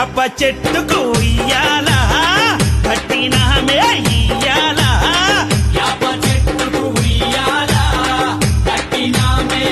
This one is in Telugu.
వేప చెట్టుకు ఇయ్యాల? చెట్టుకు ఇయ్యాల? కట్టినామే